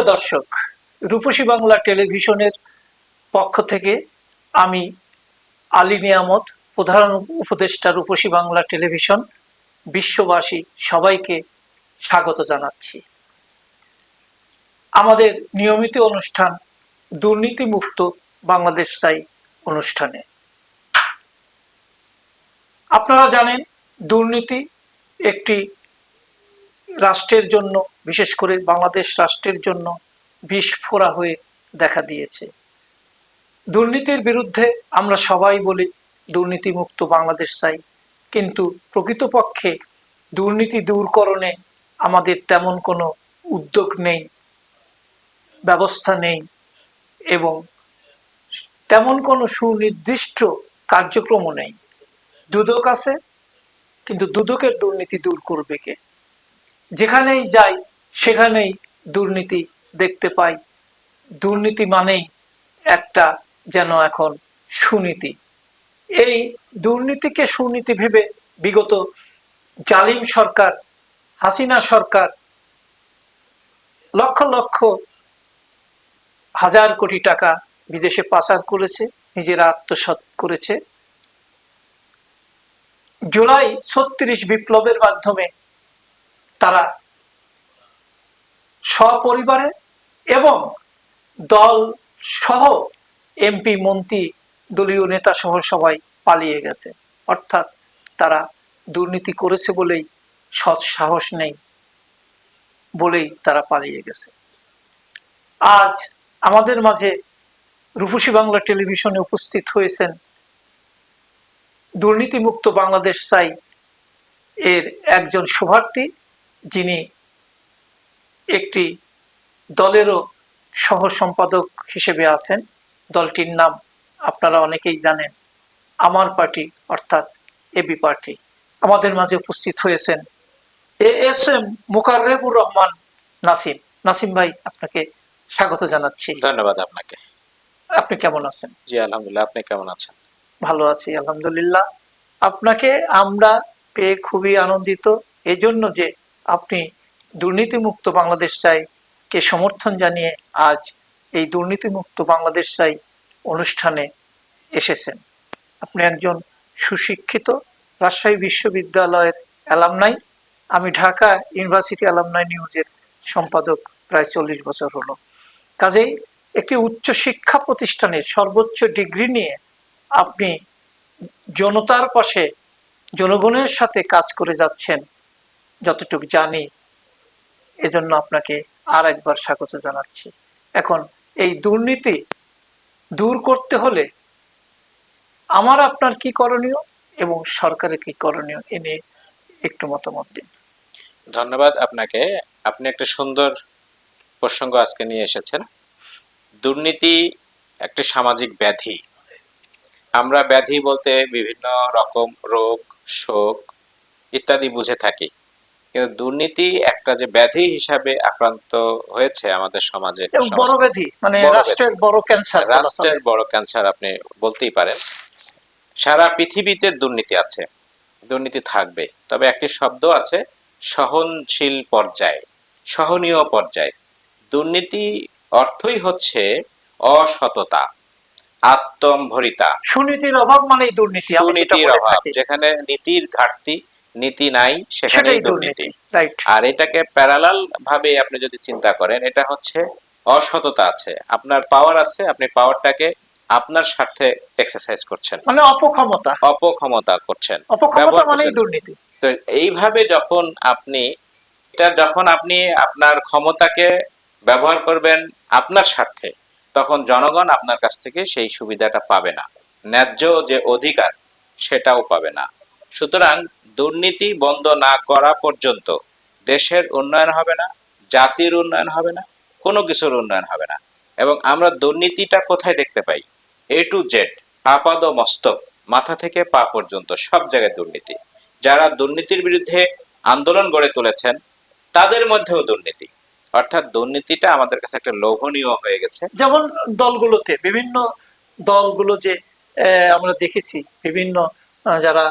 সুপ্রিয় দর্শক, রূপসী বাংলা টেলিভিশনের পক্ষ থেকে আমি আলী নিয়ামত, প্রধান উপদেষ্টা রূপসী বাংলা টেলিভিশন, বিশ্ববাসী সবাইকে স্বাগত জানাচ্ছি। আমাদের নিয়মিত অনুষ্ঠান দুর্নীতিমুক্ত বাংলাদেশ চাই অনুষ্ঠানে। আপনারা জানেন, দুর্নীতি একটি রাষ্ট্রের জন্য, বিশেষ করে বাংলাদেশ রাষ্ট্রের জন্য বিস্ফোরা হয়ে দেখা দিয়েছে। দুর্নীতির বিরুদ্ধে আমরা সবাই বলি, দুর্নীতিমুক্ত বাংলাদেশ চাই। কিন্তু প্রকৃতপক্ষে দুর্নীতি দূরকরণে আমাদের তেমন কোনো উদ্যোগ নেই, ব্যবস্থা নেই এবং তেমন কোনো সুনির্দিষ্ট কার্যক্রমও নেই। দুদক আছে, কিন্তু দুদকের দুর্নীতি দূর করবে কে? যেখানেই যাই, সেখানেই দুর্নীতি দেখতে পাই। দুর্নীতি মানেই একটা যেন এখন সুনীতি। এই দুর্নীতিকে সুনীতি ভেবে বিগত জালিম সরকার, হাসিনা সরকার লক্ষ লক্ষ হাজার কোটি টাকা বিদেশে পাচার করেছে, নিজেরা আত্মসাৎ করেছে। জুলাই ছত্রিশ বিপ্লবের মাধ্যমে তারা সপরিবারে এবং দল সহ এমপি, মন্ত্রী, দলীয় নেতা সহ সবাই পালিয়ে গেছে। অর্থাৎ তারা দুর্নীতি করেছে বলেই সৎ সাহস নেই বলেই তারা পালিয়ে গেছে। আজ আমাদের মাঝে রূপসী বাংলা টেলিভিশনে উপস্থিত হয়েছেন দুর্নীতিমুক্ত বাংলাদেশ চাই এর একজন শুভার্থী। যিনি একটি দলেরও সহ সম্পাদক হিসেবে আছেন দলটির নাম আপনারা অনেকেই জানেন আমার পার্টি অর্থাৎ এবি পার্টি। আমাদের মাঝে উপস্থিত হয়েছেন A S M Mukarrebur Rahman Nasim. Nasim ভাই আপনাকে স্বাগত জানাচ্ছি। ধন্যবাদ আপনাকে। আপনি কেমন আছেন? জি আলহামদুলিল্লাহ আপনি কেমন আছেন? ভালো আছি আলহামদুলিল্লাহ। আপনাকে আমরা পেয়ে খুবই আনন্দিত। এজন্য যে আপনি দুর্নীতিমুক্ত বাংলাদেশ চাই কে সমর্থন জানিয়ে আজ এই দুর্নীতিমুক্ত বাংলাদেশ চাই অনুষ্ঠানে এসেছেন। আপনি একজন সুশিক্ষিত রাজশাহী বিশ্ববিদ্যালয়ের অ্যালামনাই। আমি ঢাকা ইউনিভার্সিটি অ্যালামনাই নিউজের সম্পাদক প্রায় চল্লিশ বছর হলো। কাজেই একটি উচ্চ শিক্ষা প্রতিষ্ঠানের সর্বোচ্চ ডিগ্রি নিয়ে আপনি জনতার পাশে, জনগণের সাথে কাজ করে যাচ্ছেন যতটুকু জানি, এজন্য আপনাকে আর একবার স্বাগত জানাচ্ছি। এখন, এই দুর্নীতি দূর করতে হলে আমার আপনার কি করণীয় এবং সরকারের কি করণীয়, এ নিয়ে একটু মতামত দিন। ধন্যবাদ আপনাকে। আপনি একটা সুন্দর প্রসঙ্গ আজকে নিয়ে এসেছেন। দুর্নীতি একটি সামাজিক ব্যাধি। আমরা ব্যাধি বলতে বিভিন্ন রকম রোগ, শোক ইত্যাদি বুঝে থাকি। কিন্তু দুর্নীতি একটা যে ব্যাধি হিসাবে আক্রান্ত হয়েছে আমাদের সমাজে বড় ব্যাধি মানে রাষ্ট্রের বড় ক্যান্সার রাষ্ট্রের বড় ক্যান্সার আপনি বলতেই পারেন। সারা পৃথিবীতে দুর্নীতি আছে দুর্নীতি থাকবে। তবে একটি শব্দ আছে সহনশীল পর্যায়ে সহনীয় পর্যায়ে। দুর্নীতি অর্থই হচ্ছে অসততা আত্মম্ভরিতা। সুনীতির অভাব মানেই দুর্নীতি সুনীতির অভাব যেখানে নীতির ঘাটতি নীতি নাই সেখানেই দুর্নীতি আর এটাকে প্যারালাল ভাবে আপনি যদি চিন্তা করেন এটা হচ্ছে অসততা আছে। আপনার পাওয়ার আছে আপনি পাওয়ারটাকে আপনার স্বার্থে এক্সারসাইজ করছেন। মানে অপক্ষমতা। অপক্ষমতা করছেন। অপক্ষমতা করছেন। দুর্নীতি। তো এইভাবে যখন আপনি এটা যখন আপনি আপনার ক্ষমতাকে ব্যবহার করবেন আপনার স্বার্থে তখন জনগণ আপনার কাছ থেকে সেই সুবিধাটা পাবে না। ন্যায্য যে অধিকার সেটাও পাবে না। সুতরাং দুর্নীতি বন্ধ না করা পর্যন্ত দেশের উন্নয়ন হবে না, জাতির উন্নয়ন হবে না, কোনো কিছুর উন্নয়ন হবে না। এবং আমরা দুর্নীতিটা কোথায় দেখতে পাই? এ টু জেড আপাদ মস্তক, মাথা থেকে পা পর্যন্ত, সব জায়গায় দুর্নীতি। যারা দুর্নীতির বিরুদ্ধে আন্দোলন গড়ে তুলেছেন, তাদের মধ্যেও দুর্নীতি। অর্থাৎ দুর্নীতিটা আমাদের কাছে একটা লোভনীয় হয়ে গেছে। যেমন দলগুলোতে, বিভিন্ন দলগুলো যে আমরা দেখেছি, বিভিন্ন যারা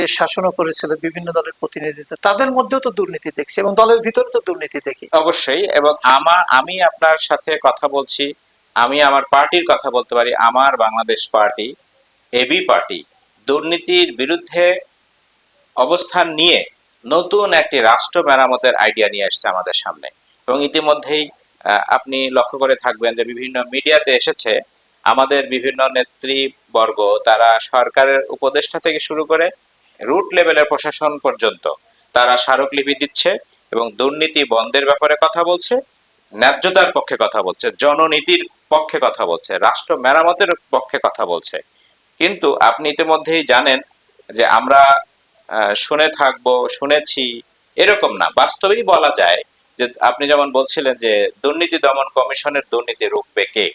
দেশ শাসনও করেছিল, বিভিন্ন দলের প্রতিনিধিত্ব। তাদের মধ্যেও তো দুর্নীতি দেখছি এবং দলের ভিতরে তো দুর্নীতি দেখি। অবশ্যই, এবং আমার আমি আপনার সাথে কথা বলছি, আমি আমার পার্টির কথা বলতে পারি, আমার বাংলাদেশ পার্টি এবি পার্টি, দুর্নীতির বিরুদ্ধে অবস্থান নিয়ে নতুন একটি রাষ্ট্র মেরামতের আইডিয়া নিয়ে আসছে আমাদের সামনে। এবং ইতিমধ্যেই আপনি লক্ষ্য করে থাকবেন যে বিভিন্ন মিডিয়াতে এসেছে আমাদের বিভিন্ন নেতৃবর্গ, তারা সরকারের উপদেষ্টা থেকে শুরু করে রুট লেভেলের প্রশাসন পর্যন্ত তারা স্মারকলিপি দিচ্ছে এবং দুর্নীতি বন্ধের ব্যাপারে কথা বলছে, ন্যায্যতার পক্ষে কথা বলছে, জননীতির পক্ষে কথা বলছে, রাষ্ট্র মেরামতের পক্ষে কথা বলছে। কিন্তু আপনি ইতিমধ্যেই জানেন যে আমরা শুনে থাকব, শুনেছি, এরকম না। বাস্তবেই বলা যায় যে আপনি যেমন বলছিলেন যে দুর্নীতি দমন কমিশনের দুর্নীতি রুখবে কে?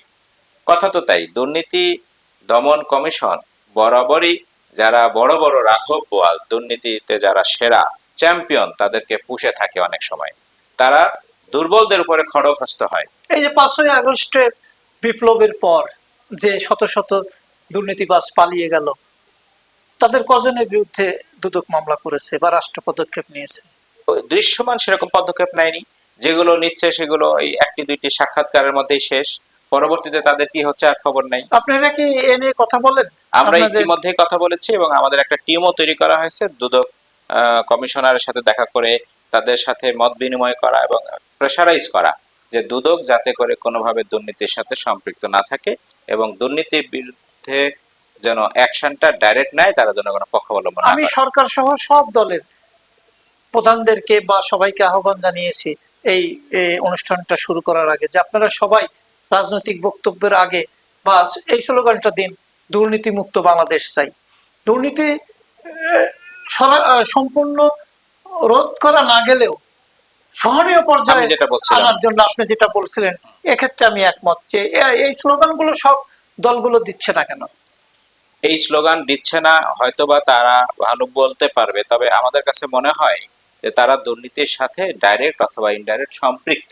কথা তো তাই দুর্নীতি দমন কমিশন বরাবরই যারা বড় বড় রাঘব বোয়াল দুর্নীতিতে যারা সেরা চ্যাম্পিয়ন তাদেরকে পুষে থাকে অনেক সময়। তারা দুর্বলদের উপরে খড়গহস্ত হয়। এই যে পাঁচই আগস্টের বিপ্লবের পর যে শত শত দুর্নীতিবাজ পালিয়ে গেল তাদের কজনের বিরুদ্ধে দুদক মামলা করেছে বা রাষ্ট্র পদক্ষেপ নিয়েছে? দৃশ্যমান সেরকম পদক্ষেপ নেয়নি। যেগুলো নিচ্ছে সেগুলো এই একটি দুইটি সাক্ষাৎকারের মধ্যেই শেষ। পরবর্তীতে তাদের কি হচ্ছে আর খবর নাই। আপনারা কি এ নিয়ে কথা বলেন? আমরা ইতিমধ্যেই কথা বলেছি এবং আমাদের একটা টিমও তৈরি করা হয়েছে দুদক কমিশনারের সাথে দেখা করে তাদের সাথে মত বিনিময় করা এবং প্রেশারাইজ করা যে দুদক যাতে করে কোনোভাবে দুর্নীতির সাথে সম্পৃক্ত না থাকে এবং দুর্নীতির বিরুদ্ধে যেন অ্যাকশনটা ডাইরেক্ট নেয় তারা যেন কোনো পক্ষ অবলম্বন আমি সরকার সহ সব দলের প্রধানদেরকে বা সবাইকে আহ্বান জানিয়েছি এই অনুষ্ঠানটা শুরু করার আগে যে আপনারা সবাই রাজনৈতিক বক্তব্যের আগে বা এই স্লোগানটা দিন দুর্নীতি মুক্ত বাংলাদেশ চাই। দুর্নীতি সম্পূর্ণ রোধ করা না গেলেও সহনীয় পর্যায়ে যেটা আনার জন্য আপনি যেটা বলছিলেন এক্ষেত্রে আমি একমত যে এই স্লোগানগুলো সব দলগুলো দিচ্ছে না কেন? এই স্লোগান দিচ্ছে না হয়তোবা তারা ভালো বলতে পারবে তবে আমাদের কাছে মনে হয় যে তারা দুর্নীতির সাথে ডাইরেক্ট অথবা ইনডাইরেক্ট সম্পৃক্ত।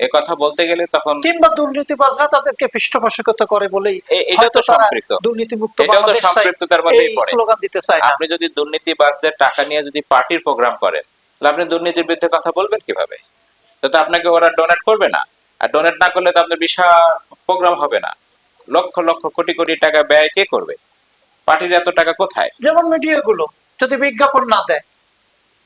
এ কথা বলতে গেলে তখন কিংবা দুর্নীতিবাজরা তাদেরকে পৃষ্ঠপোষকতা করে বলেই এ- এটাও হয়তো তো সম্পৃক্ত। দুর্নীতি মুক্ত এটাও তো সম্পৃক্ততার মধ্যেই পড়ে। স্লোগান দিতে চায় আপনি যদি দুর্নীতিবাজদের টাকা নিয়ে যদি পার্টির প্রোগ্রাম করেন তাহলে আপনি দুর্নীতির বিরুদ্ধে কথা বলবেন কীভাবে? তো আপনাকে ওরা ডোনেট করবে না। আর ডোনেট না করলে তো আপনার বিশাল প্রোগ্রাম হবে না। লক্ষ লক্ষ কোটি কোটি টাকা ব্যয় কে করবে? পার্টির এত টাকা কোথায়? যেমন মিডিয়াগুলো যদি বিজ্ঞাপন না দেয়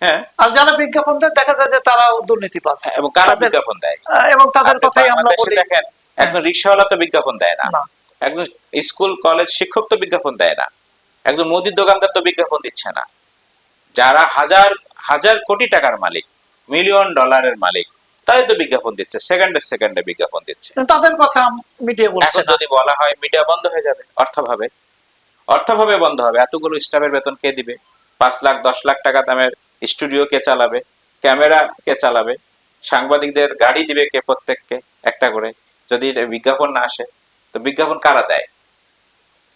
হ্যাঁ। আর যারা বিজ্ঞাপন দেয় দেখা যায় যে তারাও দুর্নীতিবাজ। এবং কারা বিজ্ঞাপন দেয়? এবং তাদের কথাই আমরা বলি। দেখেন একজন রিক্সাওয়ালা তো বিজ্ঞাপন দেয় না। একজন স্কুল কলেজ শিক্ষক তো বিজ্ঞাপন দেয় না। একজন মুদির দোকানদার তো বিজ্ঞাপন দিচ্ছে না। যারা হাজার হাজার কোটি টাকার মালিক মিলিয়ন ডলারের মালিক তাই তো বিজ্ঞাপন দিচ্ছে সেকেন্ডে সেকেন্ডে বিজ্ঞাপন দিচ্ছে। তাদের কথা মিডিয়া বলছে যদি বলা হয় মিডিয়া বন্ধ হয়ে যাবে অর্থভাবে। অর্থভাবে বন্ধ হবে। এতগুলো স্টাফের বেতন কে দিবে? পাঁচ লাখ দশ লাখ টাকা দামের স্টুডিও কে চালাবে ক্যামেরা কে চালাবে সাংবাদিকদের গাড়ি দিবে কে প্রত্যেককে একটা করে যদি বিজ্ঞাপন না আসে তো বিজ্ঞাপন কারা দেয়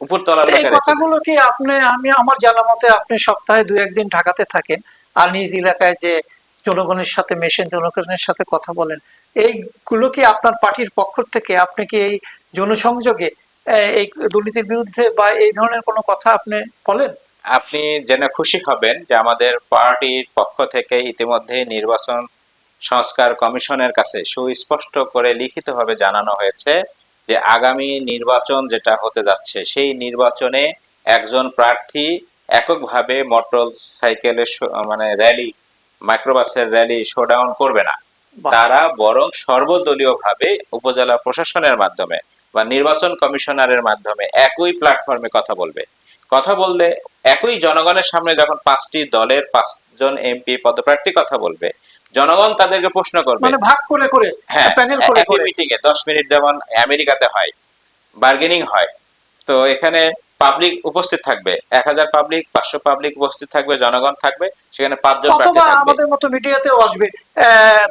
উপরতলার এই লোকেরা তো দেয়। কথাগুলো কি আপনি আমি আমার জানা মতে আপনি সপ্তাহে দু একদিন ঢাকাতে থাকেন আর নিজ এলাকায় যে জনগণের সাথে মেশেন জনগণের সাথে কথা বলেন এইগুলো কি আপনার পার্টির পক্ষ থেকে আপনি কি এই জনসংযোগে এই দুর্নীতির বিরুদ্ধে বা এই ধরনের কোনো কথা আপনি বলেন আপনি জেনে খুশি হবেন যে আমাদের পার্টির পক্ষ থেকে ইতিমধ্যে নির্বাচন সংস্কার কমিশনের কাছে সুস্পষ্ট করে লিখিতভাবে জানানো হয়েছে যে আগামী নির্বাচন যেটা হতে যাচ্ছে সেই নির্বাচনে একজন প্রার্থী এককভাবে মোটর সাইকেলের মানে র্যালি মাইক্রোবাসের র্যালি শোডাউন করবে না। তারা বরং সর্বদলীয়ভাবে উপজেলা প্রশাসনের মাধ্যমে বা নির্বাচন কমিশনারের মাধ্যমে একই প্ল্যাটফর্মে কথা বলবে। কথা বললে একই জনগণের সামনে যখন পাঁচটি দলের পাঁচজন এমপি পদপ্রার্থী কথা বলবে জনগণ তাদেরকে প্রশ্ন করবে মানে ভাগ করে করে হ্যাঁ প্যানেল করে করে। মিটিং এ দশ মিনিট যেমন আমেরিকাতে হয় বার্গেনিং হয় তো এখানে পাবলিক উপস্থিত থাকবে। এক হাজার পাবলিক পাঁচশো পাবলিক উপস্থিত থাকবে জনগণ থাকবে সেখানে পাঁচজন অথবা আমাদের মতো মিডিয়াতেও আসবে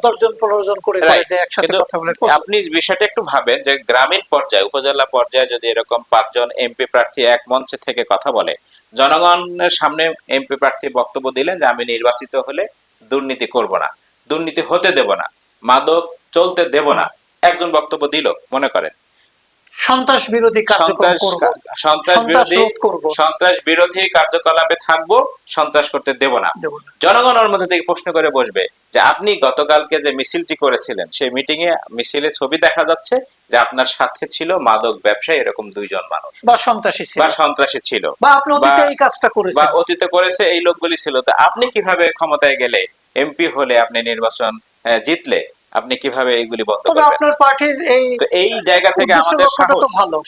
দশজন পনেরো জন করে একসাথে কথা বলে আপনি বিষয়টা একটু ভাবেন যে গ্রামীণ পর্যায়ে উপজেলা পর্যায়ে যদি এরকম পাঁচজন এমপি প্রার্থী এক মঞ্চে থেকে কথা বলে জনগণের সামনে এমপি প্রার্থী বক্তব্য দিলেন যে আমি নির্বাচিত হলে দুর্নীতি করব না দুর্নীতি হতে দেব না মাদক চলতে দেব না একজন বক্তব্য দিল মনে করেন। সন্ত্রাস বিরোধী কার্যক্রম সন্ত্রাস করব। সন্ত্রাস সন্ত্রাস বিরোধী সন্ত্রাস বিরোধী কার্যকলাপে থাকব সন্ত্রাস করতে দেব না। দেব জনগণ ওর মধ্যে থেকে প্রশ্ন করে বসবে যে আপনি গতকালকে যে মিছিলটি করেছিলেন সেই মিটিং এ মিছিলে ছবি দেখা যাচ্ছে যে আপনার সাথে ছিল মাদক ব্যবসায়ী এরকম দুইজন মানুষ। বা সন্ত্রাসী ছিল। বা সন্ত্রাসী ছিল। বা আপনি অতীতে এই কাজটা বা অতীতে করেছে এই লোকগুলি ছিল। তো আপনি কীভাবে ক্ষমতায় গেলে এমপি হলে আপনি নির্বাচন জিতলে? আপনি কীভাবে এইগুলি বন্ধ করবেন? আপনার পার্টির এই তো এই জায়গা থেকে আমাদের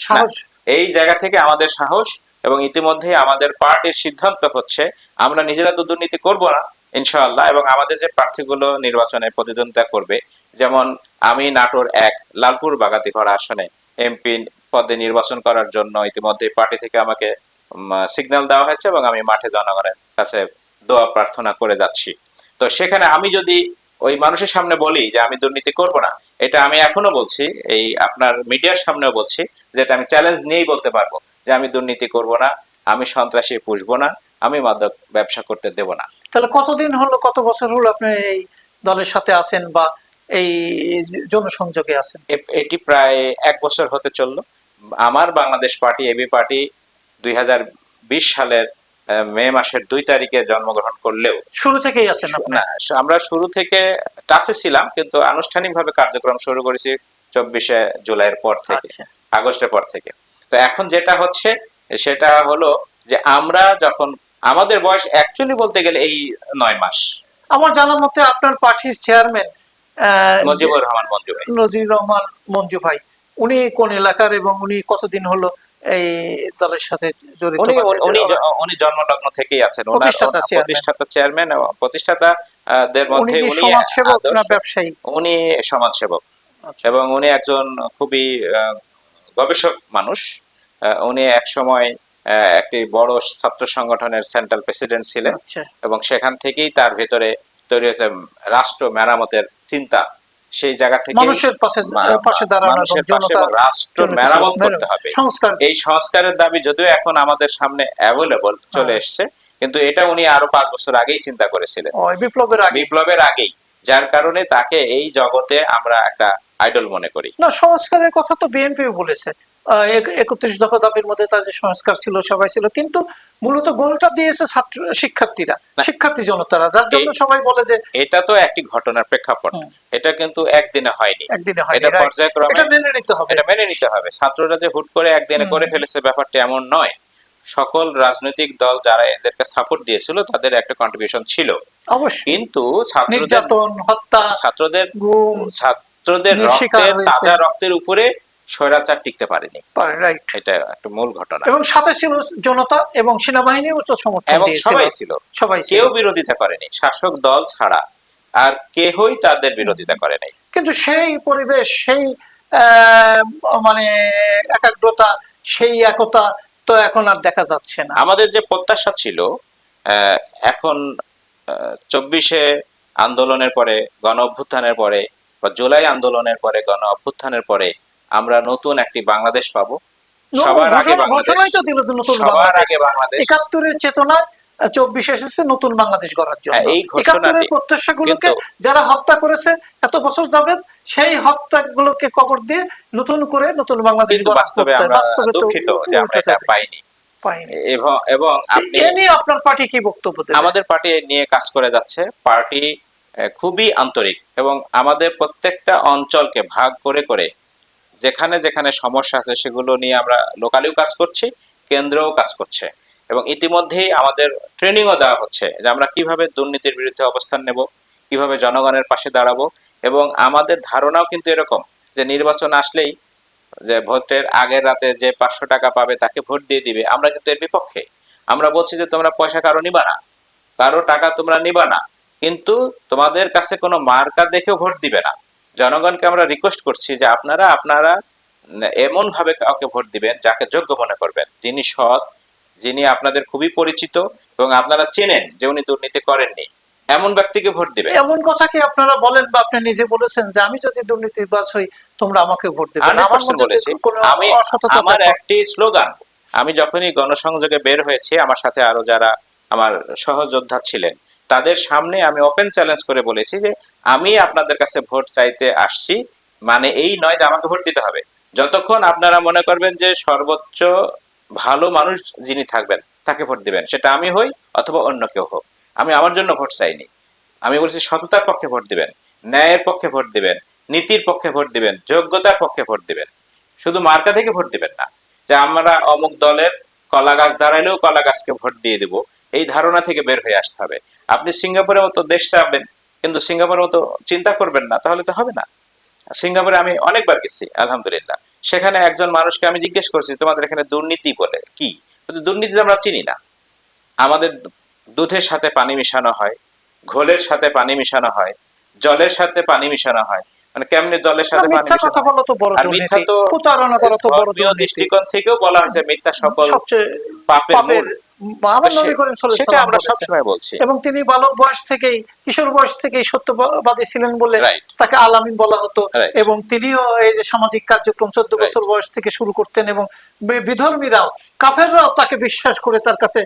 সাহস। এই জায়গা থেকে আমাদের সাহস এবং ইতিমধ্যে আমাদের পার্টির সিদ্ধান্ত হচ্ছে আমরা নিজেরা তো দুর্নীতি করব না ইনশাআল্লাহ এবং আমাদের যে প্রার্থীগুলো নির্বাচনে প্রতিদ্বন্দ্বিতা করবে যেমন আমি নাটোর এক লালপুর বাগাতিপাড়া আসনে এমপি পদে নির্বাচন করার জন্য ইতিমধ্যে পার্টি থেকে আমাকে সিগন্যাল দেওয়া হয়েছে এবং আমি মাঠে জনগণের কাছে দোয়া প্রার্থনা করে যাচ্ছি। তো সেখানে আমি যদি ওই মানুষের সামনে বলি যে আমি দুর্নীতি করব না। এটা আমি এখনও বলছি এই আপনার মিডিয়ার সামনেও বলছি যেটা আমি চ্যালেঞ্জ নিয়েই বলতে পারব যে আমি দুর্নীতি করব না আমি সন্ত্রাসী পুষবো না আমি মাদক ব্যবসা করতে দেব না। তাহলে কতদিন হলো কত বছর হলো আপনি এই দলের সাথে আছেন বা এই জনসংযোগে আছেন? এটি প্রায় এক বছর হতে চলল। আমার বাংলাদেশ পার্টি এবি পার্টি দুই হাজার বিশ সালের মে মাসের দুই তারিখে জন্মগ্রহণ করলেও। শুরু থেকেই আছেন না আমরা শুরু থেকে টাচে ছিলাম কিন্তু আনুষ্ঠানিকভাবে কার্যক্রম শুরু করেছি চব্বিশে জুলাইয়ের পর থেকে আচ্ছা। আগস্টের পর থেকে। তো এখন যেটা হচ্ছে সেটা হলো যে আমরা যখন আমাদের বয়স অ্যাকচুয়ালি বলতে গেলে এই নয় মাস। আমার জানার মতে আপনার পার্টির চেয়ারম্যান মজিবুর রহমান মঞ্জু ভাই। নজির রহমান মঞ্জু ভাই উনি কোন এলাকার এবং উনি কতদিন হলো এই দলের সাথে জড়িত উনি উনি জন্মলগ্ন থেকেই আছেন। প্রতিষ্ঠাতা চেয়ারম্যান। প্রতিষ্ঠাতা চেয়ারম্যান এবং প্রতিষ্ঠাতা দের উনি মধ্যে উনি সমাজসেবক না ব্যবসায়ী? উনি সমাজসেবক। আচ্ছা। এবং উনি একজন খুবই গবেষক মানুষ। উনি এক সময় একটি বড় ছাত্র সংগঠনের সেন্ট্রাল প্রেসিডেন্ট ছিলেন আচ্ছা। এবং সেখান থেকেই তার ভেতরে তৈরি হয়েছে রাষ্ট্র মেরামতের চিন্তা। সেই জায়গা থেকে মানুষের পাশে পাশে দাঁড়ানো রাষ্ট্র মেরামত করতে হবে। এই সংস্কারের দাবি যদিও এখন আমাদের সামনে অ্যাভেলেবল চলে। এসছে কিন্তু এটা উনি আরও পাঁচ বছর আগেই চিন্তা করেছিলেন। বিপ্লবের আগে। বিপ্লবের আগেই যার কারণে তাকে এই জগতে আমরা একটা আইডল মনে করি। না সংস্কারের কথা তো বিএনপি বলেছে। একত্রিশ দফা দাবির মধ্যে তাদের সংস্কার ছিল সবাই ছিল। কিন্তু মূলত গোলটা দিয়েছে ছাত্র শিক্ষার্থীরা শিক্ষার্থী জনতারা যার জন্য সবাই বলে যে এটা তো একটি ঘটনার প্রেক্ষাপট। এটা কিন্তু একদিনে হয়নি। একদিনে হয় এটা পর্যায়ক্রমে এটা মেনে নিতে হবে। এটা মেনে নিতে হবে। ছাত্ররা যে হুট করে একদিনে করে ফেলেছে ব্যাপারটা এমন নয়। সকল রাজনৈতিক দল যারা এদেরকে সাপোর্ট দিয়েছিল তাদের একটা কন্ট্রিবিউশন ছিল। অবশ্যই। কিন্তু ছাত্রদের হত্যা ছাত্রদের ছাত্রদের রক্তের তাজা রক্তের উপরে স্বৈরাচার টিকতে পারেনি। রাইট এটা একটা মূল ঘটনা। এবং সাথে ছিল জনতা এবং সেনাবাহিনীও তো সমর্থন এবং সবাই ছিল। সবাই কেউ বিরোধিতা করেনি শাসক দল ছাড়া। আর কেহই তাদের বিরোধিতা করে নাই কিন্তু সেই পরিবেশ সেই মানে একাগ্রতা সেই একতা তো এখন আর দেখা যাচ্ছে না। আমাদের যে প্রত্যাশা ছিল আহ, এখন চব্বিশে আন্দোলনের পরে গণ অভ্যুত্থানের পরে বা জুলাই আন্দোলনের পরে গণ অভ্যুত্থানের পরে আমরা নতুন একটি বাংলাদেশ পাবো। সবার আগে সবার আগে বাংলাদেশ। একাত্তরের চব্বিশ এসেছে নতুন বাংলাদেশ গড়ার জন্য। হ্যাঁ, একাত্তরের প্রত্যাশাগুলোকে যারা হত্যা করেছে এত বছর যাবেন সেই হত্যাগুলোকে কবর দিয়ে নতুন করে নতুন বাংলাদেশ বাস্তবে বাস্তবে দুঃখিত যে আমরা এটা পাইনি। পাইনি। এবং এবং আপনি এ নিয়ে আপনার পার্টি কি বক্তব্য দেবে? আমাদের পার্টি নিয়ে কাজ করে যাচ্ছে। পার্টি খুবই আন্তরিক এবং আমাদের প্রত্যেকটা অঞ্চলকে ভাগ করে করে যেখানে যেখানে সমস্যা আছে সেগুলো নিয়ে আমরা লোকালিও কাজ করছি, কেন্দ্রেও কাজ করছে। এবং ইতিমধ্যেই আমাদের ট্রেনিংও দেওয়া হচ্ছে যে আমরা কীভাবে দুর্নীতির বিরুদ্ধে অবস্থান নেব, কীভাবে জনগণের পাশে দাঁড়াবো এবং আমাদের ধারণাও কিন্তু এরকম যে নির্বাচন আসলেই যে ভোটের আগের রাতে যে পাঁচশো টাকা পাবে তাকে ভোট দিয়ে দিবে, আমরা কিন্তু এর বিপক্ষে। আমরা বলছি যে তোমরা পয়সা কারও নিবা না, কারও টাকা তোমরা নিবা না, কিন্তু তোমাদের কাছে কোনো মার্কা দেখেও ভোট দিবে না। জনগণকে আমরা রিকোয়েস্ট করছি যে আপনারা আপনারা এমন ভাবে কাউকে ভোট দিবেন যাকে যোগ্য মনে করবেন। যিনি সৎ যিনি আপনাদের খুবই পরিচিত এবং আপনারা চেনেন যে উনি দুর্নীতি করেননি। এমন ব্যক্তিকে ভোট দিবেন। এমন কথা কি আপনারা বলেন বা আপনি নিজে বলেছেন যে আমি যদি দুর্নীতিবাজ হই তোমরা আমাকে ভোট দেবে হান্ড্রেড আমার বলেছি আমি আমার একটি স্লোগান আমি যখনই গণসংযোগে বের হয়েছি আমার সাথে আরও যারা আমার সহযোদ্ধা ছিলেন তাদের সামনে আমি ওপেন চ্যালেঞ্জ করে বলেছি যে আমি আপনাদের কাছে ভোট চাইতে আসছি মানে এই নয় যে আমাকে ভোট দিতে হবে। যতক্ষণ আপনারা মনে করবেন যে সর্বোচ্চ ভালো মানুষ যিনি থাকবেন, তাকে ভোট দিবেন। সেটা আমি হই অথবা অন্য কেউ হোক। আমি আমার জন্য ভোট চাইনি। আমি বলছি সততার পক্ষে ভোট দিবেন, ন্যায়ের পক্ষে ভোট দিবেন, নীতির পক্ষে ভোট দিবেন, যোগ্যতার পক্ষে ভোট দিবেন। শুধু মার্কা থেকে ভোট দিবেন না। যে আমরা অমুক দলের কলা গাছ দাঁড়াইলেও কলা গাছকে ভোট দিয়ে দিব, এই ধারণা থেকে বের হয়ে আসতে হবে। আপনি সিঙ্গাপুরের মতো দেশ চাবেন কিন্তু সিঙ্গাপুরের মতো চিন্তা করবেন না, তাহলে তো হবে না। সিঙ্গাপুরে আমি অনেকবার গেছি, আলহামদুলিল্লাহ। সেখানে একজন মানুষকে আমি জিজ্ঞেস করছি, তোমাদের এখানে দুর্নীতি বলে কি? দুর্নীতি আমরা চিনি না। আমাদের দুধের সাথে পানি মিশানো হয়, ঘোলের সাথে পানি মিশানো হয়, জলের সাথে পানি মিশানো হয় মানে কেমনে জলের সাথে পানি মিথ্যা কথা বলা তো বড় মিথ্যা তো প্রতারণা করা তো বড় দুর্নীতি। দৃষ্টিকোণ থেকেও বলা হয়েছে মিথ্যা সকল পাপের মূল নবী করিম সেটা আমরা সবসময় বলছি। এবং তিনি বালক বয়স থেকেই কিশোর বয়স থেকেই সত্যবাদী ছিলেন বলে তাকে আলামিন বলা হতো। এবং তিনিও এই যে সামাজিক কার্যক্রম চোদ্দ. বছর বয়স থেকে শুরু করতেন এবং বিধর্মীরাও কাফেররাও তাকে বিশ্বাস করে তার কাছে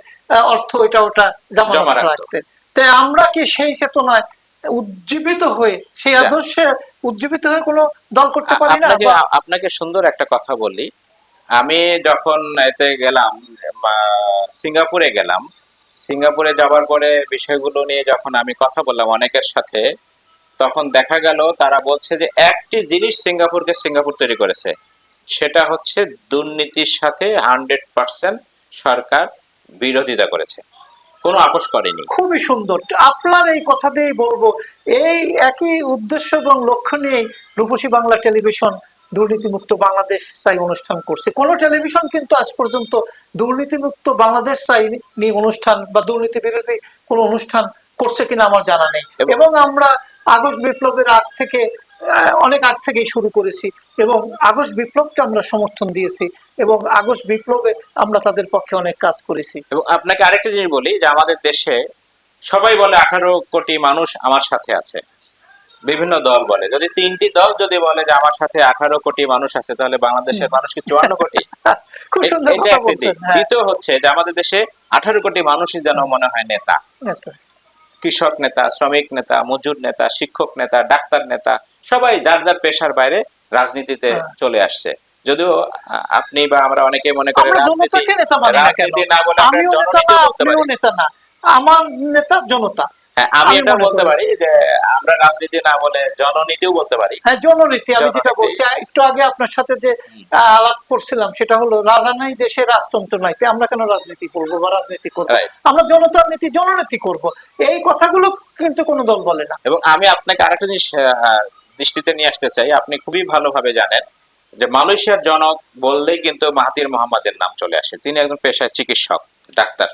অর্থ এটা ওটা জমা রাখতেন। তাই আমরা কি সেই চেতনায় উজ্জীবিত হয়ে সেই আদর্শে উজ্জীবিত হয়ে কোনো দল করতে পারি না আপনাকে সুন্দর একটা কথা বলি। আমি যখন এতে গেলাম সিঙ্গাপুরে গেলাম সিঙ্গাপুরে যাওয়ার পরে বিষয়গুলো নিয়ে যখন আমি কথা বললাম অনেকের সাথে তখন দেখা গেল তারা বলছে যে একটি জিনিস সিঙ্গাপুরকে সিঙ্গাপুর তৈরি করেছে। সেটা হচ্ছে দুর্নীতির সাথে হান্ড্রেড পার্সেন্ট সরকার বিরোধিতা করেছে। কোনো আপোষ করেনি। খুবই সুন্দর। আপনার এই কথা দিয়েই বলব এই একই উদ্দেশ্য এবং লক্ষ্য নিয়েই রূপসী বাংলা টেলিভিশন দুর্নীতিমুক্ত বাংলাদেশ চাই অনুষ্ঠান করছে। কোন টেলিভিশন কিন্তু আজ পর্যন্ত দুর্নীতিমুক্ত বাংলাদেশ চাই নিয়ে অনুষ্ঠান বা দুর্নীতি বিরোধী কোনো অনুষ্ঠান করছে কিনা আমার জানা নেই। এবং- আমরা আগস্ট বিপ্লবের আগ থেকে অনেক আগ থেকেই শুরু করেছি এবং আগস্ট বিপ্লবকে আমরা সমর্থন দিয়েছি এবং আগস্ট বিপ্লবে আমরা তাদের পক্ষে অনেক কাজ করেছি। এবং আপনাকে আরেকটা জিনিস বলি যে আমাদের দেশে সবাই বলে আঠারো কোটি মানুষ আমার সাথে আছে। বিভিন্ন দল বলে। যদি তিনটি দল যদি বলে যে আমার সাথে আঠারো কোটি মানুষ আছে তাহলে বাংলাদেশের মানুষ কি চুয়ান্ন কোটি। এটা একটি দিক। হ্যাঁ। দ্বিতীয় হচ্ছে যে আমাদের দেশে আঠারো কোটি মানুষই যেন মনে হয় নেতা। কৃষক নেতা শ্রমিক নেতা মজুর নেতা শিক্ষক নেতা ডাক্তার নেতা সবাই যার যার পেশার বাইরে রাজনীতিতে হ্যাঁ। চলে আসছে। যদিও আপনি বা আমরা অনেকে মনে করি রাজনীতি না কেন? রাজনীতি না বলে আমরা না নেতা আমার নেতা জনতা। হ্যাঁ আমি এটা বলতে পারি যে আমরা রাজনীতি না বলে জননীতিও বলতে পারি। হ্যাঁ জননীতি আমি যেটা বলছি একটু আগে আপনার সাথে যে আলাপ করছিলাম সেটা হলো রাজা নাই দেশে রাজতন্ত্র নাই আমরা কেন রাজনীতি করব বা রাজনীতি করব. আমরা জনতার নীতি জননীতি করব। এই কথাগুলো কিন্তু কোনো দল বলে না। এবং আমি আপনাকে আরেকটা জিনিস দৃষ্টিতে নিয়ে আসতে চাই আপনি খুবই ভালোভাবে জানেন যে মালয়েশিয়ার জনক বললেই কিন্তু মাহাতির মোহাম্মদের নাম চলে আসে। তিনি একজন পেশায় চিকিৎসক ডাক্তার।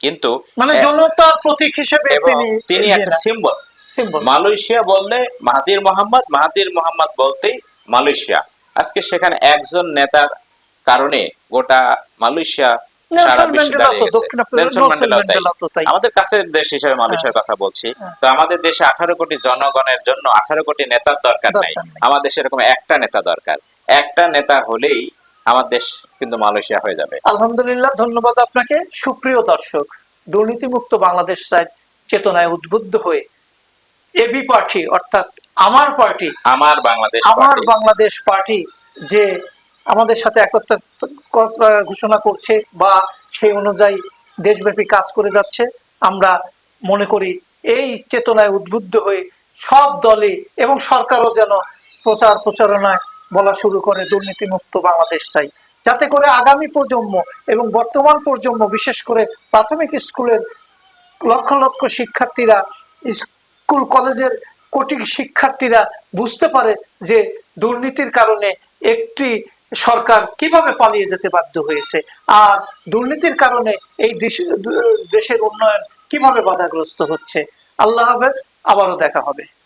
কিন্তু মানে জনতার প্রতীক হিসেবে তিনি তিনি একটা সিম্বল সিম্বল মালয়েশিয়া বললে মাহাতির মোহাম্মদ মাহাতির মোহাম্মদ বলতেই মালয়েশিয়া। আজকে সেখানে একজন নেতার কারণে গোটা মালয়েশিয়া আমাদের কাছের দেশ হিসেবে কথা বলছি। হ্যাঁ। তো আমাদের দেশে আঠারো কোটি জনগণের জন্য আঠারো কোটি নেতার দরকার নাই। আমার দেশে এরকম একটা নেতা দরকার। একটা নেতা হলেই আমার দেশ কিন্তু মালয়েশিয়া হয়ে যাবে। আলহামদুলিল্লাহ ধন্যবাদ আপনাকে। সুপ্রিয় দর্শক দুর্নীতিমুক্ত বাংলাদেশ সাইড চেতনায় উদ্বুদ্ধ হয়ে। এবি পার্টি অর্থাৎ আমার পার্টি আমার বাংলাদেশ আমার বাংলাদেশ পার্টি যে আমাদের সাথে একত্র ঘোষণা করছে বা সেই অনুযায়ী দেশব্যাপী কাজ করে যাচ্ছে। আমরা মনে করি এই চেতনায় উদ্বুদ্ধ হয়ে সব দলে এবং সরকারও যেন প্রচার প্রচারণায় বলা শুরু করে, দুর্নীতিমুক্ত বাংলাদেশ চাই। যাতে করে আগামী প্রজন্ম এবং বর্তমান প্রজন্ম, বিশেষ করে প্রাথমিক স্কুলের লক্ষ লক্ষ শিক্ষার্থীরা, স্কুল কলেজের কোটি শিক্ষার্থীরা বুঝতে পারে যে দুর্নীতির কারণে একটি সরকার কীভাবে পালিয়ে যেতে বাধ্য হয়েছে? আর দুর্নীতির কারণে এই দেশ- দেশের উন্নয়ন কীভাবে বাধাগ্রস্ত হচ্ছে? আল্লাহ হাফেজ, আবারও দেখা হবে।